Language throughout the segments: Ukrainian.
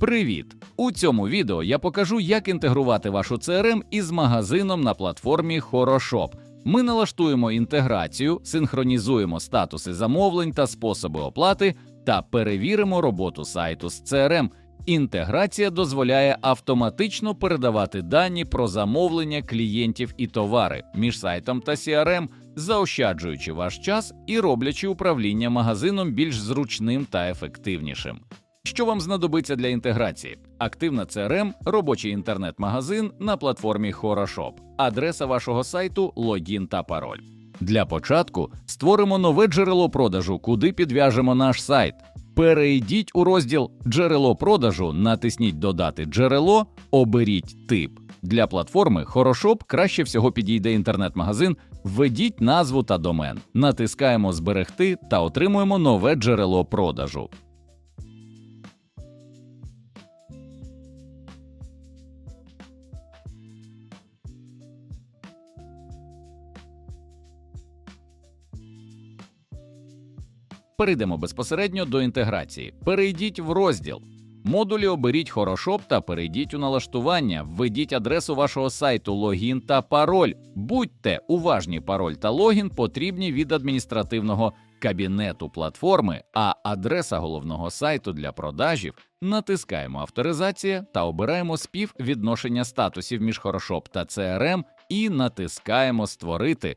Привіт! У цьому відео я покажу, як інтегрувати вашу CRM із магазином на платформі Хорошоп. Ми налаштуємо інтеграцію, синхронізуємо статуси замовлень та способи оплати та перевіримо роботу сайту з CRM. Інтеграція дозволяє автоматично передавати дані про замовлення клієнтів і товари між сайтом та CRM, заощаджуючи ваш час і роблячи управління магазином більш зручним та ефективнішим. Що вам знадобиться для інтеграції? Активна CRM, робочий інтернет-магазин на платформі Хорошоп, адреса вашого сайту, логін та пароль. Для початку створимо нове джерело продажу, куди підв'яжемо наш сайт. Перейдіть у розділ Джерело продажу, натисніть Додати джерело, оберіть тип. Для платформи Хорошоп краще всього підійде інтернет-магазин. Введіть назву та домен, натискаємо Зберегти та отримуємо нове джерело продажу. Перейдемо безпосередньо до інтеграції. Перейдіть в розділ. Модулі оберіть Хорошоп та перейдіть у налаштування, введіть адресу вашого сайту, логін та пароль. Будьте уважні, пароль та логін потрібні від адміністративного кабінету платформи, а адреса головного сайту для продажів натискаємо авторизація та обираємо співвідношення статусів між Хорошоп та CRM і натискаємо Створити.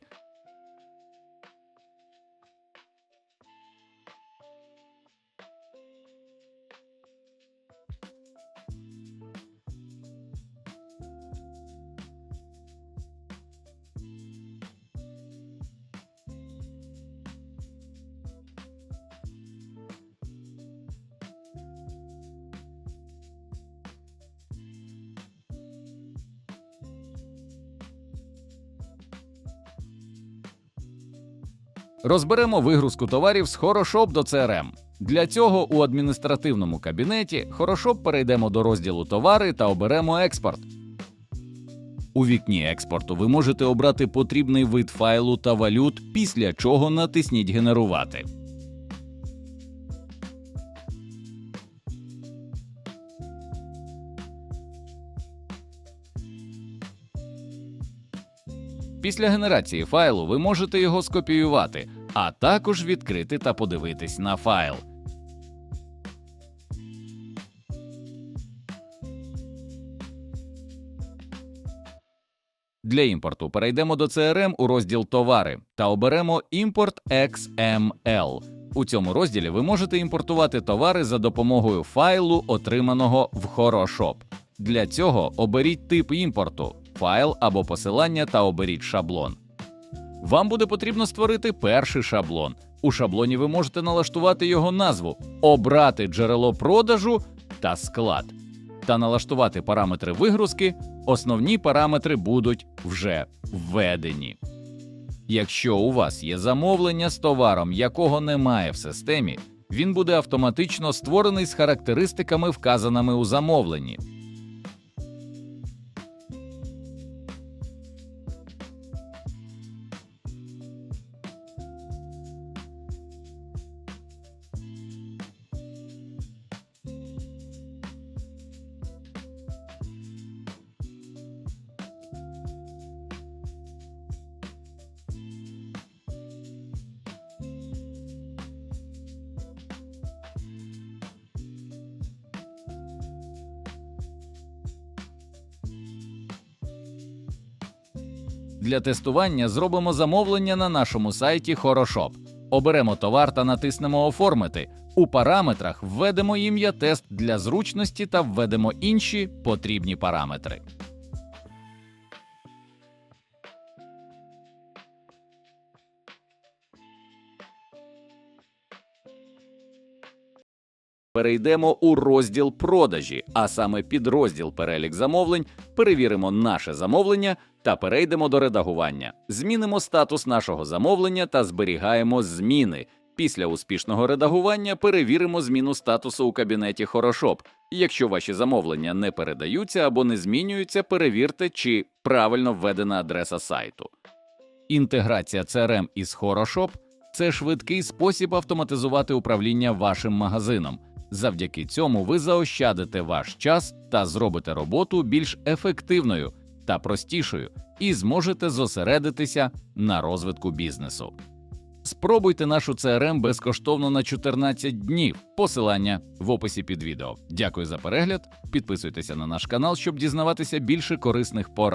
Розберемо вигрузку товарів з Хорошоп до CRM. Для цього у адміністративному кабінеті Хорошоп перейдемо до розділу Товари та оберемо експорт. У вікні експорту ви можете обрати потрібний вид файлу та валют, після чого натисніть Генерувати. Після генерації файлу ви можете його скопіювати, а також відкрити та подивитись на файл. Для імпорту перейдемо до CRM у розділ Товари та оберемо Імпорт XML. У цьому розділі ви можете імпортувати товари за допомогою файлу, отриманого в Хорошоп. Для цього оберіть тип імпорту, файл або посилання та оберіть шаблон. Вам буде потрібно створити перший шаблон. У шаблоні ви можете налаштувати його назву, обрати джерело продажу та склад, та налаштувати параметри вигрузки. Основні параметри будуть вже введені. Якщо у вас є замовлення з товаром, якого немає в системі, він буде автоматично створений з характеристиками, вказаними у замовленні. Для тестування зробимо замовлення на нашому сайті Хорошоп. Оберемо товар та натиснемо Оформити. У параметрах введемо ім'я тест для зручності та введемо інші потрібні параметри. Перейдемо у розділ продажі, а саме під розділ перелік замовлень, перевіримо наше замовлення та перейдемо до редагування. Змінимо статус нашого замовлення та зберігаємо зміни. Після успішного редагування перевіримо зміну статусу у кабінеті Хорошоп. Якщо ваші замовлення не передаються або не змінюються, перевірте, чи правильно введена адреса сайту. Інтеграція CRM із Хорошоп – це швидкий спосіб автоматизувати управління вашим магазином. Завдяки цьому ви заощадите ваш час та зробите роботу більш ефективною та простішою і зможете зосередитися на розвитку бізнесу. Спробуйте нашу CRM безкоштовно на 14 днів. Посилання в описі під відео. Дякую за перегляд. Підписуйтеся на наш канал, щоб дізнаватися більше корисних порад.